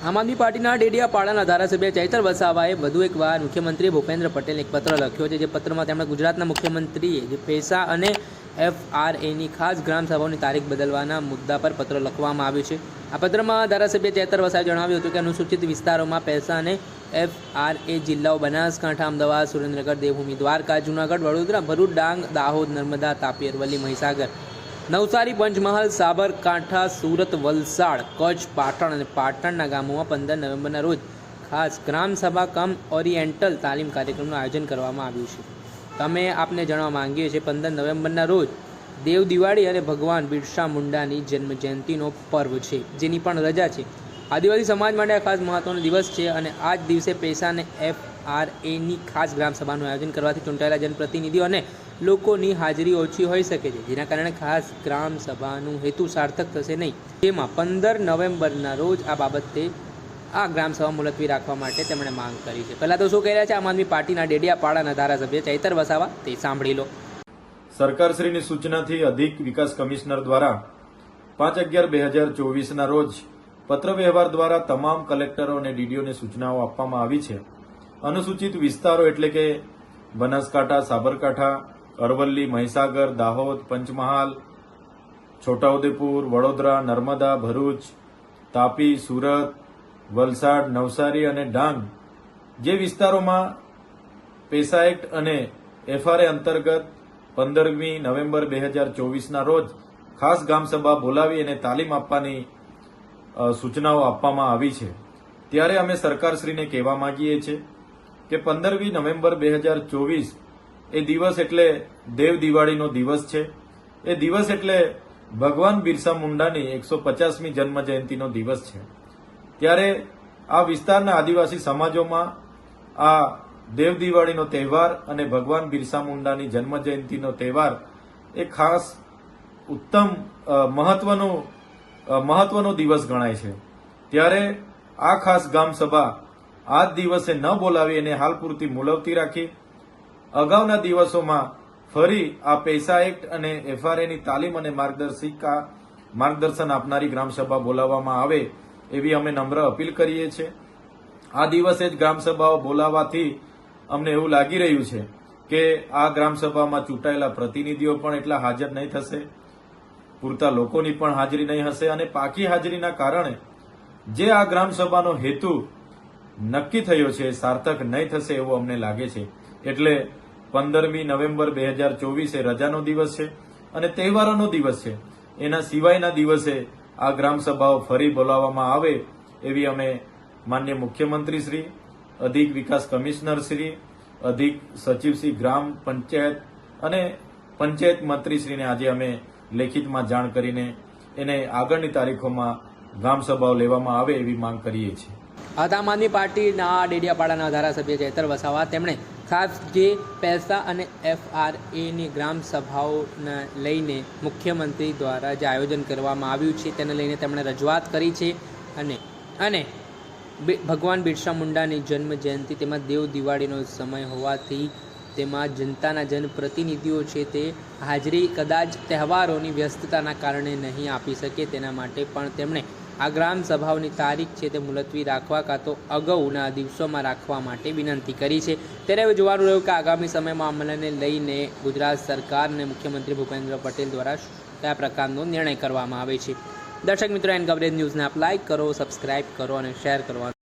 આમ આદમી પાર્ટીના ડેડિયાપાડાના ધારાસભ્ય ચૈતર વસાવાએ વધુ એકવાર મુખ્યમંત્રી ભૂપેન્દ્ર પટેલને એક પત્ર લખ્યો છે, જે પત્રમાં તેમણે ગુજરાતના મુખ્યમંત્રીએ જે પૈસા અને એફઆરએની ખાસ ગ્રામ સભાઓની તારીખ બદલવાના મુદ્દા પર પત્ર લખવામાં આવ્યું છે. આ પત્રમાં ધારાસભ્ય ચૈતર વસાએ જણાવ્યું હતું કે અનુસૂચિત વિસ્તારોમાં પૈસા અને એફઆરએ જિલ્લાઓ બનાસકાંઠા, અમદાવાદ, સુરેન્દ્રનગર, દેવભૂમિ, દ્વારકા, જૂનાગઢ, વડોદરા, ભરૂચ, ડાંગ, દાહોદ, નર્મદા, તાપી, અરવલ્લી, મહીસાગર નવસારી, પંચમહાલ, સાબરકાંઠા, સુરત, વલસાડ, કચ્છ, પાટણ અને પાટણના ગામોમાં પંદર નવેમ્બરના રોજ ખાસ ગ્રામસભા કમ ઓરિએન્ટલ તાલીમ કાર્યક્રમનું આયોજન કરવામાં આવ્યું છે. તમે આપને જણાવવા માંગીએ છીએ, પંદર નવેમ્બરના રોજ દેવ દિવાળી અને ભગવાન બિરસા મુંડાની જન્મ જયંતિનો પર્વ છે, જેની પણ રજા છે. આદિવાસી સમાજ માટે આ ખાસ મહત્વનો દિવસ છે અને આ જ દિવસે પૈસા અને એફ આર એની ખાસ ગ્રામસભાનું આયોજન કરવાથી ચૂંટાયેલા જનપ્રતિનિધિઓ અને લોકોની હાજરી ઓછી હોઈ શકે છે. જેના કારણે ખાસ ગ્રામસભાનું હેતુ સાર્થક થશે નહીં. જેમાં પંદર નવેમ્બરના રોજ આ બાબતે આ ગ્રામસભા મુલતવી રાખવા માટે તેમણે માંગ કરી છે. પહેલાં તો શું કહી રહ્યા છે? આમ આદમી પાર્ટીના ડેડિયાપાડાના ધારાસભ્ય ચૈતર વસાવા, તે સાંભળી લો. સરકારશ્રીની સૂચનાથી અધિક વિકાસ કમિશનર દ્વારા પાંચ અગિયાર બે હજાર ચોવીસના રોજ પત્ર વ્યવહાર દ્વારા તમામ કલેક્ટરો અને ડીડીઓને સૂચનાઓ આપવામાં આવી છે. અનુસૂચિત વિસ્તારો એટલે કે બનાસકાંઠા, સાબરકાંઠા, અરવલ્લી, મહીસાગર, દાહોદ, પંચમહાલ, છોટાઉદેપુર, વડોદરા, નર્મદા, ભરૂચ, તાપી, સુરત, વલસાડ, નવસારી અને ડાંગ જે વિસ્તારોમાં પેસા એક્ટ અને એફઆરએ અંતર્ગત પંદરમી નવેમ્બર બે હજાર ચોવીસના રોજ ખાસ ગામસભા બોલાવી અને તાલીમ આપવાની સૂચનાઓ આપવામાં આવી છે. ત્યારે અમે સરકારશ્રીને કહેવા માંગીએ છીએ કે પંદરમી નવેમ્બર બે હજાર ચોવીસ એ દિવસ એટલે દેવ દિવાળીનો દિવસ છે. એ દિવસ એટલે ભગવાન બિરસા મુંડાની એકસો પચાસમી જન્મ જયંતિનો દિવસ છે. ત્યારે આ વિસ્તારના આદિવાસી સમાજોમાં આ દેવ દિવાળીનો તહેવાર અને ભગવાન બિરસા મુંડાની જન્મ જયંતિનો તહેવાર એ ખાસ ઉત્તમ મહત્વનો મહત્વનો દિવસ ગણાય છે. ત્યારે આ ખાસ ગામ સભા આ દિવસે ન બોલાવી અને હાલ પૂરતી મુલવતી રાખી. અગાઉના દિવસોમાં ફરી આ પૈસા એક્ટ અને એફઆરએની તાલીમ અને માર્ગદર્શિકા, માર્ગદર્શન આપનારી ગ્રામસભા બોલાવવામાં આવે એવી અમે નમ્ર અપીલ કરીએ છીએ. આ દિવસે જ ગ્રામસભાઓ બોલાવવાથી અમને એવું લાગી રહ્યું છે કે આ ગ્રામસભામાં ચૂંટાયેલા પ્રતિનિધિઓ પણ એટલા હાજર નહીં થશે. પૂરતા લોકોની પણ હાજરી નહીં હશે અને પાકી હાજરીના કારણે જે આ ગ્રામસભાનો હેતુ નક્કી થયો છે, સાર્થક નહીં થશે એવું અમને લાગે છે. એટલે પંદરમી નવેમ્બર બે હજાર ચોવીસે રજાનો દિવસ છે અને તહેવારોનો દિવસ છે. એના સિવાયના દિવસે આ ગ્રામસભાઓ ફરી બોલાવવામાં આવે એવી અમે માન્ય મુખ્યમંત્રી શ્રી, અધિક વિકાસ કમિશનર શ્રી, અધિક સચિવ શ્રી ગ્રામ પંચાયત અને પંચાયત મંત્રીશ્રીને આજે અમે લેખિતમાં જાણ કરીને એને આગળની તારીખોમાં ગ્રામસભાઓ લેવામાં આવે એવી માંગ કરીએ છીએ. આમ આદમી પાર્ટીના ડેડિયાપાડાના ધારાસભ્ય ચૈતર વસાવા, તેમણે ખાસ જે પૈસા અને એફઆરએની ગ્રામસભાઓને ગ્રામ સભાઓને લઈને મુખ્યમંત્રી દ્વારા જે આયોજન કરવામાં આવ્યું છે, તેને લઈને તેમણે રજૂઆત કરી છે અને અને ભગવાન બિરસા મુંડાની જન્મ જયંતિ તેમાં દેવ દિવાળીનો સમય હોવાથી તેમાં જનતાના જનપ્રતિનિધિઓ છે તે હાજરી કદાચ તહેવારોની વ્યસ્તતાના કારણે નહીં આપી શકે તેના માટે પણ તેમણે આ ગ્રામ સભાઓની તારીખ છે તે મુલતવી રાખવા કાં તો અગાઉના દિવસોમાં રાખવા માટે વિનંતી કરી છે. ત્યારે હવે જોવાનું રહ્યું કે આગામી સમયમાં અમલને લઈને ગુજરાત સરકાર અને મુખ્યમંત્રી ભૂપેન્દ્ર પટેલ દ્વારા કયા પ્રકારનો નિર્ણય કરવામાં આવે છે. દર્શક મિત્રો, એન કવરેજ ન્યૂઝને આપ લાઇક કરો, સબસ્ક્રાઇબ કરો અને શેર કરવાનું